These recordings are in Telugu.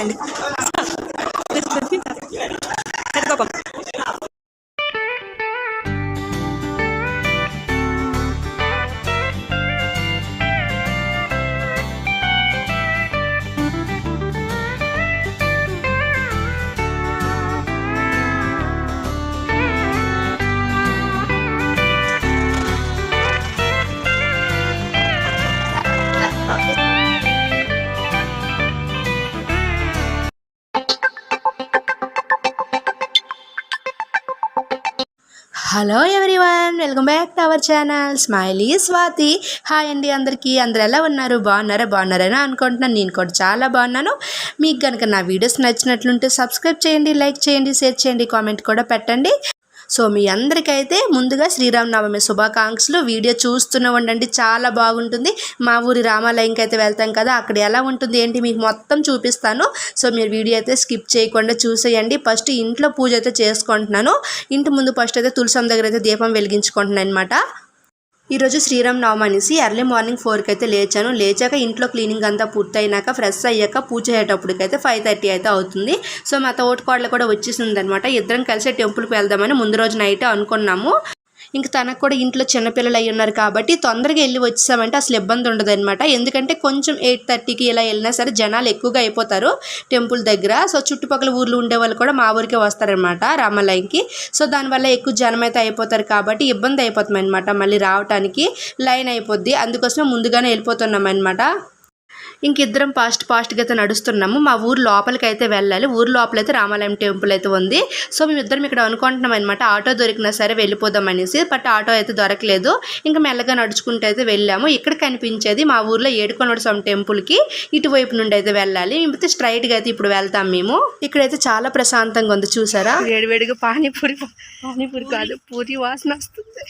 అండి hello everyone welcome back to our channel smiley Swathi hi అండి అందరికీ. అందరు ఎలా ఉన్నారు? బాగున్నారా? బాగున్నారని అనుకుంటున్నాను. నేను కూడా చాలా బాగున్నాను. మీకు కనుక నా వీడియోస్ నచ్చినట్లుంటే సబ్స్క్రైబ్ చేయండి లైక్ చేయండి షేర్ చేయండి కామెంట్ కూడా పెట్టండి. సో మీ అందరికైతే ముందుగా శ్రీరామనవమి శుభాకాంక్షలు. వీడియో చూస్తూనే ఉండండి చాలా బాగుంటుంది. మా ఊరి రామాలయంకి అయితే వెళ్తాం కదా అక్కడ ఎలా ఉంటుంది ఏంటి మీకు మొత్తం చూపిస్తాను. సో మీరు వీడియో అయితే స్కిప్ చేయకుండా చూసేయండి. ఫస్ట్ ఇంట్లో పూజ అయితే చేసుకుంటున్నాను. ఇంటి ముందు ఫస్ట్ అయితే తులసం దగ్గర అయితే దీపం వెలిగించుకుంటున్నాను అనమాట ఈరోజు శ్రీరామ్ నవమి అనేసి ఎర్లీ మార్నింగ్ ఫోర్కి అయితే లేచాను. లేచాక ఇంట్లో క్లీనింగ్ అంతా పూర్తయినాక ఫ్రెష్ అయ్యాక పూజ అయ్యేటప్పటికైతే ఫైవ్ థర్టీ అయితే అవుతుంది. సో మా తోటకోడలు కూడా వచ్చేసింది అనమాట ఇద్దరం కలిసి టెంపుల్కి వెళ్దామని ముందు రోజు నైట్ అనుకున్నాము. ఇంక తనకు కూడా ఇంట్లో చిన్నపిల్లలు అయి ఉన్నారు కాబట్టి తొందరగా వెళ్ళి వచ్చామంటే అసలు ఇబ్బంది ఉండదు అనమాట ఎందుకంటే కొంచెం ఎయిట్ థర్టీకి ఇలా వెళ్ళినా సరే జనాలు ఎక్కువగా అయిపోతారు టెంపుల్ దగ్గర. సో చుట్టుపక్కల ఊర్లు ఉండే వాళ్ళు కూడా మా ఊరికే వస్తారనమాట రామాలయంకి సో దానివల్ల ఎక్కువ జనం అయితే అయిపోతారు కాబట్టి ఇబ్బంది అయిపోతుంది అనమాట మళ్ళీ రావటానికి లైన్ అయిపోద్ది. అందుకోసమే ముందుగానే వెళ్ళిపోతున్నాం అనమాట ఇంకిద్దరం ఫాస్ట్ ఫాస్ట్గా అయితే నడుస్తున్నాము. మా ఊరు లోపలికి అయితే వెళ్ళాలి. ఊరు లోపలైతే రామాలయం టెంపుల్ అయితే ఉంది. సో మేమిద్దరం ఇక్కడ అనుకుంటున్నాం అనమాట ఆటో దొరికినా సరే వెళ్ళిపోదాం అనేసి బట్ ఆటో అయితే దొరకలేదు. ఇంకా మెల్లగా నడుచుకుంటూ అయితే వెళ్ళాము. ఇక్కడ కనిపించేది మా ఊర్లో ఏడుకొనడు స్వామి టెంపుల్కి ఇటువైపు నుండి అయితే వెళ్ళాలి. మేమైతే స్ట్రైట్గా అయితే ఇప్పుడు వెళ్తాం మేము. ఇక్కడైతే చాలా ప్రశాంతంగా ఉంది చూసారా? వేడివేడిగా పానీపూరి పానీపూరి కాదు పూరి వాసన వస్తుంది.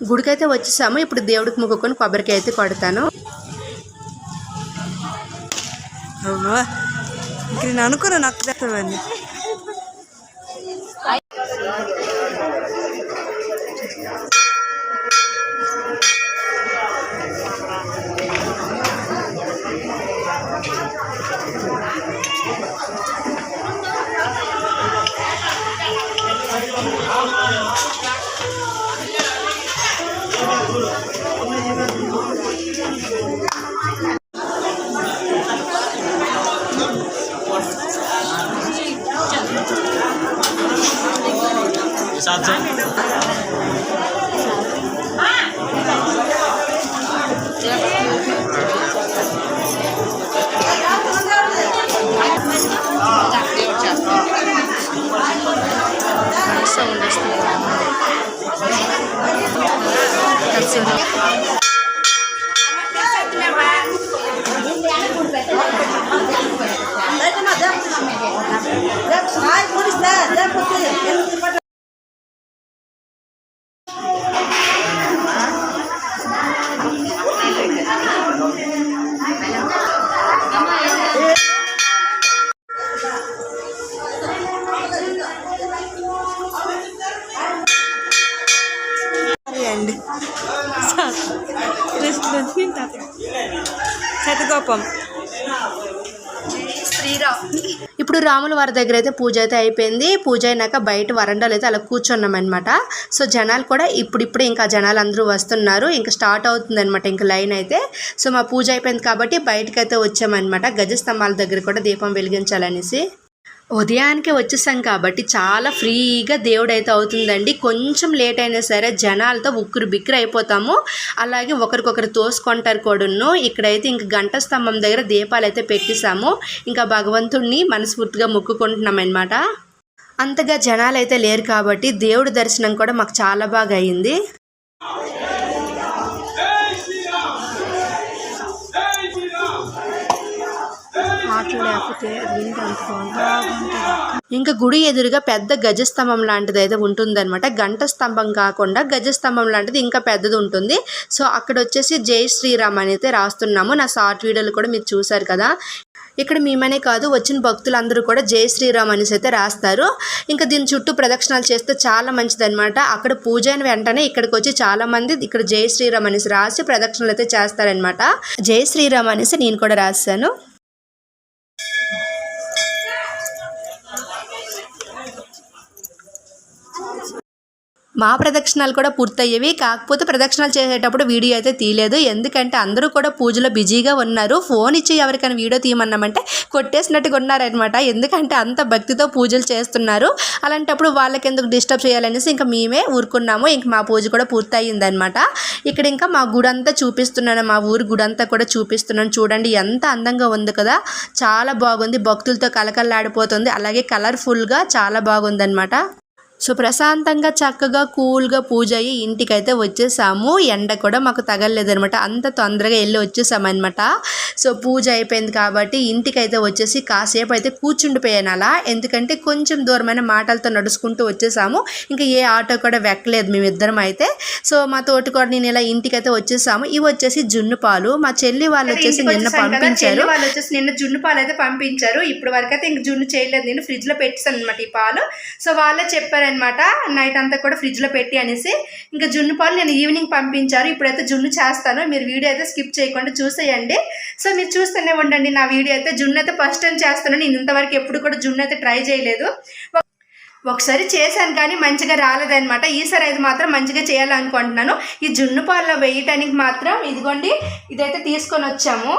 గుడికైతే వచ్చేసాము. ఇప్పుడు దేవుడికి మొక్కుకొని కొబ్బరికాయ అయితే కొడతాను. అవ్వా నేను అనుకున్నా నాకు 맞아. శ్రీరామ్. ఇప్పుడు రాముల వారి దగ్గర అయితే పూజ అయితే అయిపోయింది. పూజ అయినాక బయట వరండాలో అయితే అలా కూర్చున్నాం అనమాట సో జనాలు కూడా ఇప్పుడిప్పుడే ఇంకా జనాలు అందరూ వస్తున్నారు. ఇంకా స్టార్ట్ అవుతుంది అనమాట ఇంకా లైన్ అయితే. సో మా పూజ అయిపోయింది కాబట్టి బయటకు అయితే వచ్చామన్నమాట. గజస్తంభాల దగ్గర కూడా దీపం వెలిగించాలనేసి. ఉదయానికే వచ్చేసాం కాబట్టి చాలా ఫ్రీగా దేవుడైతే అవుతుందండి. కొంచెం లేట్ అయినా సరే జనాలతో ఉక్కురు బిక్కురు అయిపోతాము. అలాగే ఒకరికొకరు తోసుకుంటారు కూడాను. ఇక్కడైతే ఇంక గంట స్తంభం దగ్గర దీపాలు అయితే పెట్టేశాము. ఇంకా భగవంతుణ్ణి మనస్ఫూర్తిగా మొక్కుకుంటున్నాం అనమాట అంతగా జనాలు అయితే లేరు కాబట్టి దేవుడి దర్శనం కూడా మాకు చాలా బాగా అయింది. ఇంకా గుడి ఎదురుగా పెద్ద గజస్తంభం లాంటిది అయితే ఉంటుందన్నమాట. గంట స్తంభం కాకుండా గజస్తంభం లాంటిది ఇంకా పెద్దది ఉంటుంది. సో అక్కడ వచ్చేసి జై శ్రీరామ్ అని అయితే రాస్తున్నాము. నా షార్ట్ వీడియోలు కూడా మీరు చూసారు కదా. ఇక్కడ మేమనే కాదు వచ్చిన భక్తులందరూ కూడా జై శ్రీరామ్ అనేసి అయితే రాస్తారు. ఇంకా దీని చుట్టూ ప్రదక్షిణాలు చేస్తే చాలా మంచిదన్నమాట. అక్కడ పూజ అయిన వెంటనే ఇక్కడికి వచ్చి చాలా మంది ఇక్కడ జై శ్రీరామ్ అనేసి రాసి ప్రదక్షిణలు అయితే చేస్తారనమాట జై శ్రీరామ్ అనేసి నేను కూడా రాశాను. మా ప్రదక్షిణాలు కూడా పూర్తయ్యేవి. కాకపోతే ప్రదక్షిణాలు చేసేటప్పుడు వీడియో అయితే తీయలేదు. ఎందుకంటే అందరూ కూడా పూజలో బిజీగా ఉన్నారు. ఫోన్ ఇచ్చి ఎవరికైనా వీడియో తీయమన్నామంటే కొట్టేసినట్టుగా ఉన్నారనమాట ఎందుకంటే అంత భక్తితో పూజలు చేస్తున్నారు. అలాంటప్పుడు వాళ్ళకి ఎందుకు డిస్టర్బ్ చేయాలనేసి ఇంకా మేమే ఊరుకున్నాము. ఇంక మా పూజ కూడా పూర్తయిందనమాట ఇక్కడ ఇంకా మా గుడి అంతా చూపిస్తున్నాను. మా ఊరు గుడి అంతా కూడా చూపిస్తున్నాను. చూడండి ఎంత అందంగా ఉంది కదా. చాలా బాగుంది. భక్తులతో కలకల్లాడిపోతుంది అలాగే కలర్ఫుల్గా చాలా బాగుందనమాట సో ప్రశాంతంగా చక్కగా కూల్గా పూజ అయ్యి ఇంటికైతే వచ్చేసాము. ఎండ కూడా మాకు తగలలేదనమాట అంత తొందరగా వెళ్ళి వచ్చేసామన్నమాట. సో పూజ అయిపోయింది కాబట్టి ఇంటికైతే వచ్చేసి కాసేపు అయితే కూర్చుండిపోయాను అలా. ఎందుకంటే కొంచెం దూరమైన మాటలతో నడుచుకుంటూ వచ్చేసాము. ఇంకా ఏ ఆటో కూడా వెక్కలేదు మేమిద్దరం అయితే. సో మా తోటి కూడా నేను ఇలా ఇంటికైతే వచ్చేసాము. ఇవి వచ్చేసి జున్ను పాలు. మా చెల్లి వాళ్ళు వచ్చేసి నిన్న పంపించారు. వాళ్ళు వచ్చేసి నిన్న జున్ను పాలు అయితే పంపించారు. ఇప్పుడు వరకు అయితే ఇంక జున్ను చేయలేదు. నేను ఫ్రిడ్జ్లో పెట్టేసాను అనమాట ఈ పాలు. సో వాళ్ళే అనమాట నైట్ అంతా కూడా ఫ్రిడ్జ్లో పెట్టి అనేసి ఇంకా జున్ను పాలు నేను ఈవినింగ్ పంపించారు. ఇప్పుడైతే జున్ను చేస్తాను. మీరు వీడియో అయితే స్కిప్ చేయకుండా చూసేయండి. సో మీరు చూస్తూనే ఉండండి. నా వీడియో అయితే జున్ను అయితే ఫస్ట్ టైం చేస్తాను నేను ఇంతవరకు ఎప్పుడు కూడా జున్ను అయితే ట్రై చేయలేదు. ఒకసారి చేశాను కానీ మంచిగా రాలేదన్నమాట. ఈసారి అయితే మాత్రం మంచిగా చేయాలనుకుంటున్నాను. ఈ జున్ను పాలలో వేయటానికి మాత్రం ఇదిగోండి ఇదైతే తీసుకొని వచ్చాము.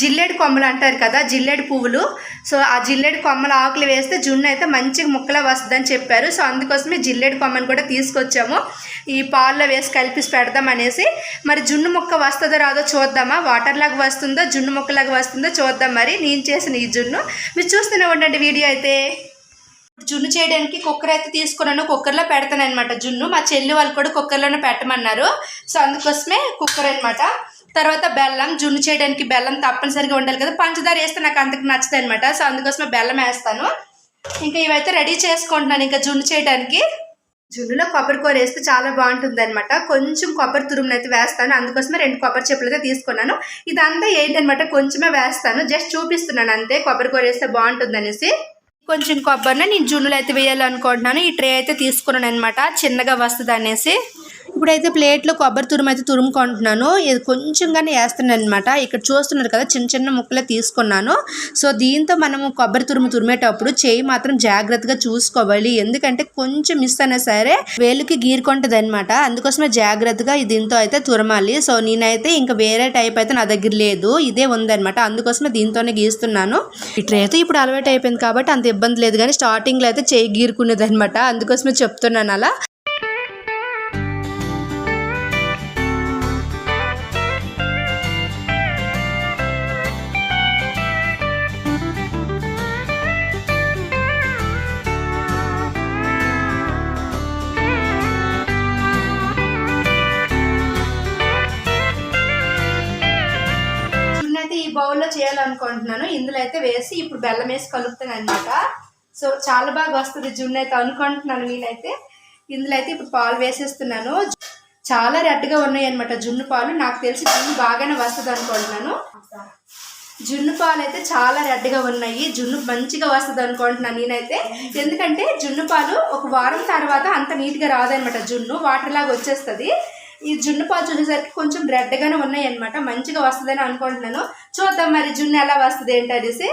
జిల్లేడు కొమ్మలు అంటారు కదా జిల్లేడు పువ్వులు. సో ఆ జిల్లేడు కొమ్మల ఆకులు వేస్తే జున్ను అయితే మంచిగా ముక్కలా వస్తుందని చెప్పారు. సో అందుకోసమే జిల్లేడు కొమ్మని కూడా తీసుకొచ్చాము. ఈ పాల్లో వేసి కలిపి పెడదాం అనేసి. మరి జున్ను ముక్క వస్తుందో రాదో చూద్దామా? వాటర్ లాగా వస్తుందో జున్ను ముక్కలాగా వస్తుందో చూద్దాం మరి. నేను చేసిన ఈ జున్ను. మీరు చూస్తూనే ఉండండి వీడియో అయితే. జున్ను చేయడానికి కుక్కర్ అయితే తీసుకున్నాను. కుక్కర్లో పెడతాను అనమాట జున్ను. మా చెల్లి వాళ్ళు కూడా కుక్కర్లోనే పెట్టమన్నారు. సో అందుకోసమే కుక్కర్ అనమాట తర్వాత బెల్లం జున్ను చేయడానికి బెల్లం తప్పనిసరిగా ఉండాలి కదా. పంచదార వేస్తే నాకు అంతకు నచ్చదు అనమాట సో అందుకోసమే బెల్లం వేస్తాను. ఇంకా ఇవైతే రెడీ చేసుకుంటున్నాను ఇంకా జున్ను చేయడానికి. జున్నులో కొబ్బరి కూర వేస్తే చాలా బాగుంటుంది అనమాట కొంచెం కొబ్బరి తురుమును అయితే వేస్తాను. అందుకోసమే రెండు కొబ్బరి చెప్పులు అయితే తీసుకున్నాను. ఇదంతా ఏంటనమాట కొంచెమే వేస్తాను. జస్ట్ చూపిస్తున్నాను అంతే. కొబ్బరి కూర వేస్తే బాగుంటుంది అనేసి. కొంచెం కొబ్బరిని నేను జున్నులు అయితే వేయాలనుకుంటున్నాను. ఈ ట్రే అయితే తీసుకున్నాను అనమాట చిన్నగా వస్తుంది అనేసి. ఇప్పుడైతే ప్లేట్లో కొబ్బరి తురుము అయితే తురుముకుంటున్నాను. ఇది కొంచెంగానే వేస్తున్నాను అనమాట ఇక్కడ చూస్తున్నారు కదా చిన్న చిన్న ముక్కలే తీసుకున్నాను. సో దీంతో మనము కొబ్బరి తురుము తురిమేటప్పుడు చేయి మాత్రం జాగ్రత్తగా చూసుకోవాలి. ఎందుకంటే కొంచెం మిస్ అయినా సరే వేలుకి గీరుకుంటుంది అనమాట అందుకోసమే జాగ్రత్తగా దీంతో అయితే తురమాలి. సో నేనైతే ఇంకా వేరే టైప్ అయితే నా దగ్గర లేదు. ఇదే ఉందన్నమాట. అందుకోసమే దీంతోనే గీస్తున్నాను. ఈ ట్రే అయితే ఇప్పుడు అలవాటు అయిపోయింది కాబట్టి అంత ఇబ్బంది లేదు. కానీ స్టార్టింగ్లో అయితే చేయి గీరుకునేది అనమాట అందుకోసమే చెప్తున్నాను అలా. అనుకుంటున్నాను. ఇందులో అయితే వేసి ఇప్పుడు బెల్లం వేసి కలుపుతాను అనమాట సో చాలా బాగా వస్తుంది జున్ను అయితే అనుకుంటున్నాను నేనైతే. ఇందులో అయితే ఇప్పుడు పాలు వేసేస్తున్నాను. చాలా రెడ్గా ఉన్నాయి అనమాట జున్ను పాలు. నాకు తెలిసి జున్ను బాగానే వస్తుంది అనుకుంటున్నాను. జున్ను పాలు అయితే చాలా రెడ్గా ఉన్నాయి. జున్ను మంచిగా వస్తుంది అనుకుంటున్నాను నేనైతే. ఎందుకంటే జున్ను పాలు ఒక వారం తర్వాత అంత నీట్గా రాదనమాట జున్ను. వాటర్ లాగా వచ్చేస్తుంది. ఈ జున్ను పాలు చూసేసరికి కొంచెం రెడ్గానే ఉన్నాయి అనమాట మంచిగా వస్తుందని అనుకుంటున్నాను. చూద్దాం మరి జున్ను ఎలా వస్తుంది ఏంటనేసి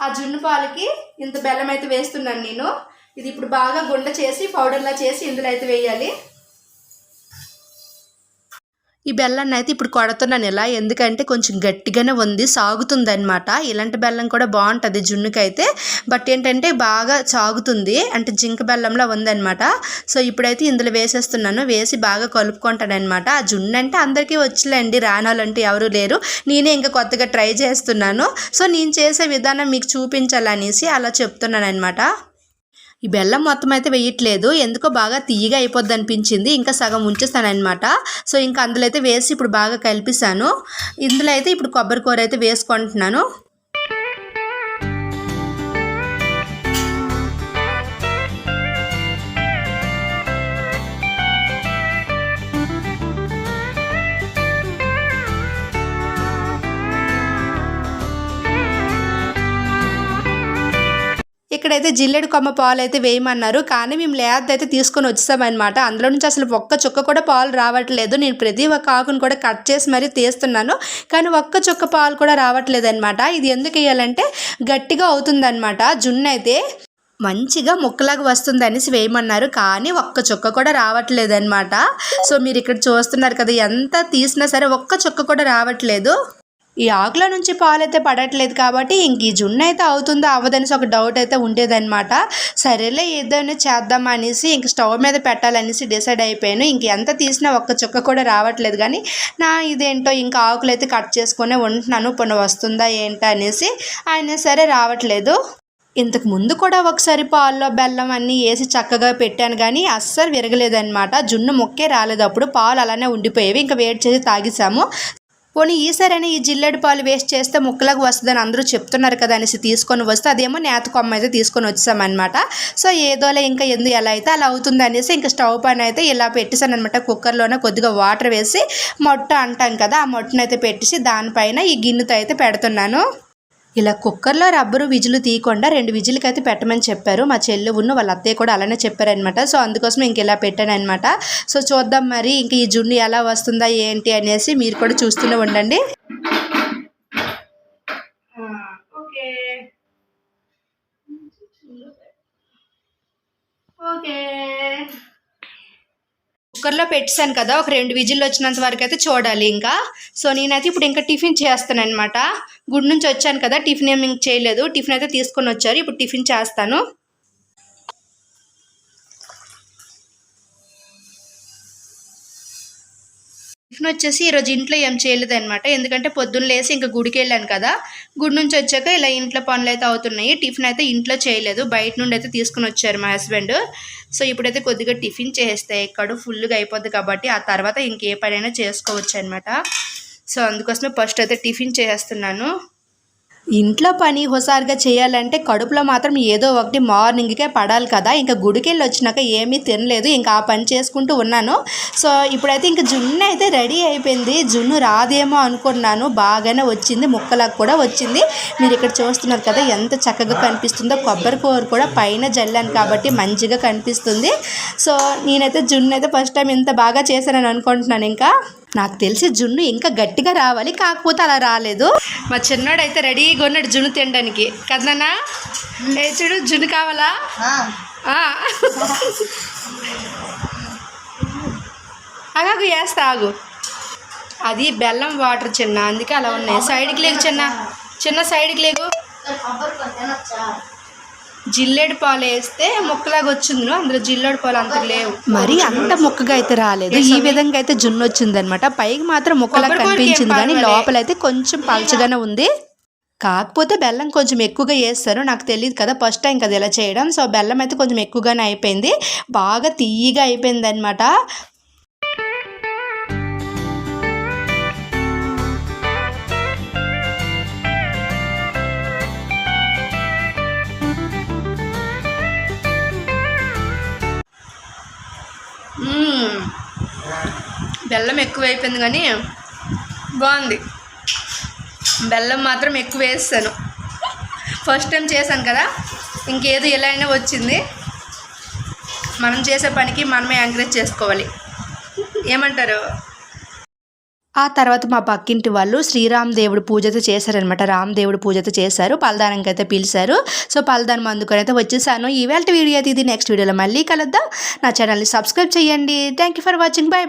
ఆ జున్ను పాలకి ఇంత బెల్లం అయితే వేస్తున్నాను నేను. ఇది ఇప్పుడు బాగా గుండ చేసి పౌడర్లా చేసి ఇందులో అయితే వేయాలి. ఈ బెల్లాన్ని అయితే ఇప్పుడు కొడుతున్నాను ఇలా. ఎందుకంటే కొంచెం గట్టిగానే ఉంది సాగుతుంది అనమాట ఇలాంటి బెల్లం కూడా బాగుంటుంది జున్నుకైతే. బట్ ఏంటంటే బాగా సాగుతుంది అంటే జింక బెల్లంలా ఉందన్నమాట. సో ఇప్పుడైతే ఇందులో వేసేస్తున్నాను వేసి బాగా కలుపుకుంటానమాట ఆ జున్ను అంటే అందరికీ వచ్చలేండి రానాలంటే ఎవరు లేరు. నేనే ఇంకా కొత్తగా ట్రై చేస్తున్నాను. సో నేను చేసే విధానం మీకు చూపించాలనేసి అలా చెప్తున్నాను అనమాట ఈ బెల్లం మొత్తం అయితే వేయట్లేదు. ఎందుకో బాగా తీయగా అయిపోద్ది అనిపించింది. ఇంకా సగం ఉంచేస్తానమాట సో ఇంకా అందులో అయితే వేసి ఇప్పుడు బాగా కలిపిస్తాను ఇందులో అయితే ఇప్పుడు కొబ్బరి కూర అయితే వేసుకుంటున్నాను. ఇక్కడైతే జిల్లెడు కొమ్మ పాలు అయితే వేయమన్నారు. కానీ మేము లేదైతే అయితే తీసుకొని వచ్చేసామన్నమాట. అందులో నుంచి అసలు ఒక్క చుక్క కూడా పాలు రావట్లేదు. నేను ప్రతి ఒక్క ఆకును కూడా కట్ చేసి మరీ తీస్తున్నాను. కానీ ఒక్క చుక్క పాలు కూడా రావట్లేదు అనమాట ఇది ఎందుకు వేయాలంటే గట్టిగా అవుతుందన్నమాట. జున్ను అయితే మంచిగా ముక్కలాగా వస్తుంది అనేసి వేయమన్నారు. కానీ ఒక్క చుక్క కూడా రావట్లేదు అనమాట సో మీరు ఇక్కడ చూస్తున్నారు కదా ఎంత తీసినా సరే ఒక్క చుక్క కూడా రావట్లేదు. ఈ ఆకుల నుంచి పాలు అయితే పడట్లేదు కాబట్టి ఇంక ఈ జున్ను అయితే అవుతుందో అవ్వదనేసి ఒక డౌట్ అయితే ఉండేదన్నమాట. సరేలే ఏదైనా చేద్దాం అనేసి ఇంక స్టవ్ మీద పెట్టాలనేసి డిసైడ్ అయిపోయాను. ఇంక ఎంత తీసినా ఒక్క చుక్క కూడా రావట్లేదు కానీ నా ఇదేంటో ఇంకా ఆకులు అయితే కట్ చేసుకునే ఉంటున్నాను. పొన్న వస్తుందా ఏంటా అనేసి అయినా సరే రావట్లేదు. ఇంతకు ముందు కూడా ఒకసారి పాల్లో బెల్లం అన్నీ వేసి చక్కగా పెట్టాను కానీ అస్సలు విరగలేదనమాట జున్ను మొక్కే రాలేదు అప్పుడు పాలు అలానే ఉండిపోయేవి. ఇంకా వేడి చేసి తాగేసాము. పోనీ ఈసారైనా ఈ జిల్లెడు పాలు వేస్ట్ చేస్తే ముక్కలకు వస్తుందని అందరూ చెప్తున్నారు కదా అనేసి తీసుకొని వస్తే అదేమో నేత కొమ్మ అయితే తీసుకొని వచ్చామన్నమాట సో ఏదోలే ఇంకా ఎందు ఎలా అయితే అలా అవుతుంది అనేసి ఇంకా స్టవ్ పైన అయితే ఇలా పెట్టేసాను అనమాట కుక్కర్లోనే కొద్దిగా వాటర్ వేసి మొట్ట అంటాం కదా ఆ మొట్టనైతే పెట్టేసి దానిపైన ఈ గిన్నెతో అయితే పెడుతున్నాను. ఇలా కుక్కర్లో రబ్బరు విజులు తీయకుండా రెండు విజిల్కి అయితే పెట్టమని చెప్పారు. మా చెల్లి ఉన్న వాళ్ళ అత్తయ్య కూడా అలానే చెప్పారనమాట సో అందుకోసం ఇంక ఇలా పెట్టాను అనమాట సో చూద్దాం మరి ఇంక ఈ జున్ను ఎలా వస్తుందా ఏంటి అనేసి మీరు కూడా చూస్తూనే ఉండండి. ఓకే. కుక్కర్లో పెట్టాను కదా ఒక రెండు విజిల్లు వచ్చినంత వరకు అయితే చూడాలి ఇంకా. సో నేనైతే ఇప్పుడు ఇంకా టిఫిన్ చేస్తాను అనమాట గుడి నుంచి వచ్చాను కదా టిఫిన్ ఏమి చేయలేదు. టిఫిన్ అయితే తీసుకొని వచ్చారు. ఇప్పుడు టిఫిన్ చేస్తాను. టిఫిన్ వచ్చేసి ఈరోజు ఇంట్లో ఏం చేయలేదు అనమాట ఎందుకంటే పొద్దున్న లేసి ఇంకా గుడికి వెళ్ళాను కదా. గుడి నుంచి వచ్చాక ఇలా ఇంట్లో పనులు అయితే అవుతున్నాయి. టిఫిన్ అయితే ఇంట్లో చేయలేదు. బయట నుండి అయితే తీసుకుని వచ్చారు మా హస్బెండ్. సో ఇప్పుడైతే కొద్దిగా టిఫిన్ చేస్తే కడుపు ఫుల్గా అయిపోద్ది కాబట్టి ఆ తర్వాత ఇంకే పనైనా చేసుకోవచ్చు అనమాట సో అందుకోసమే ఫస్ట్ అయితే టిఫిన్ చేస్తున్నాను. ఇంట్లో పని హుసారుగా చేయాలంటే కడుపులో మాత్రం ఏదో ఒకటి మార్నింగ్కే పడాలి కదా. ఇంకా గుడికెళ్ళి వచ్చినాక ఏమీ తినలేదు. ఇంకా ఆ పని చేసుకుంటూ ఉన్నాను. సో ఇప్పుడైతే ఇంకా జున్ను అయితే రెడీ అయిపోయింది. జున్ను రాదేమో అనుకున్నాను. బాగానే వచ్చింది. ముక్కలకు కూడా వచ్చింది. మీరు ఇక్కడ చూస్తున్నారు కదా ఎంత చక్కగా కనిపిస్తుందో. కొబ్బరి కూర కూడా పైన జల్లాను కాబట్టి మంచిగా కనిపిస్తుంది. సో నేనైతే జున్ను అయితే ఫస్ట్ టైం ఇంత బాగా చేశానని అనుకుంటున్నాను ఇంకా. నాకు తెలిసి జున్ను ఇంకా గట్టిగా రావాలి కాకపోతే అలా రాలేదు. మా చిన్నోడు అయితే రెడీగా ఉన్నాడు జున్ను తినడానికి. కదనా ఏ చూడు జున్ను కావాలా. ఆగాగు వేస్తా ఆగు. అది బెల్లం వాటర్ చిన్న అందుకే అలా ఉన్నాయి. సైడ్కి లేకు చిన్న. చిన్న సైడ్కి లేకు జిల్లేడు పాలు వేస్తే ముక్కలాగా వచ్చింది అందులో జిల్లేడు పాలు అంత లేవు. మరి అంత ముక్కగా అయితే రాలేదు. ఈ విధంగా అయితే జున్ను వచ్చింది అనమాట పైకి మాత్రం ముక్కలా కనిపించింది కానీ. లోపల అయితే కొంచెం పలచగానే ఉంది. కాకపోతే బెల్లం కొంచెం ఎక్కువగా వేస్తారు. నాకు తెలియదు కదా ఫస్ట్ టైం కదా ఇలా చేయడం. సో బెల్లం అయితే కొంచెం ఎక్కువగానే అయిపోయింది. బాగా తీయగా అయిపోయింది అనమాట బెల్లం ఎక్కువ అయిపోయింది కానీ బాగుంది. బెల్లం మాత్రం ఎక్కువ వేస్తాను. ఫస్ట్ టైం చేశాను కదా ఇంకేదో ఎలా అయినా వచ్చింది. మనం చేసే పనికి మనమే ఎంకరేజ్ చేసుకోవాలి. ఏమంటారు? ఆ తర్వాత మా పక్కింటి వాళ్ళు శ్రీరామ్ దేవుడు పూజతో చేశారనమాట రామ్ దేవుడు పూజతో చేశారు. పలదానంకి అయితే పిలిచారు. సో పలదానం అందుకొని అయితే వచ్చేసాను. ఈవేళ వీడియో అయితే ఇది. నెక్స్ట్ వీడియోలో మళ్ళీ కలుద్దాం. నా ఛానల్ని సబ్స్క్రైబ్ చేయండి. Thank you for watching. Bye.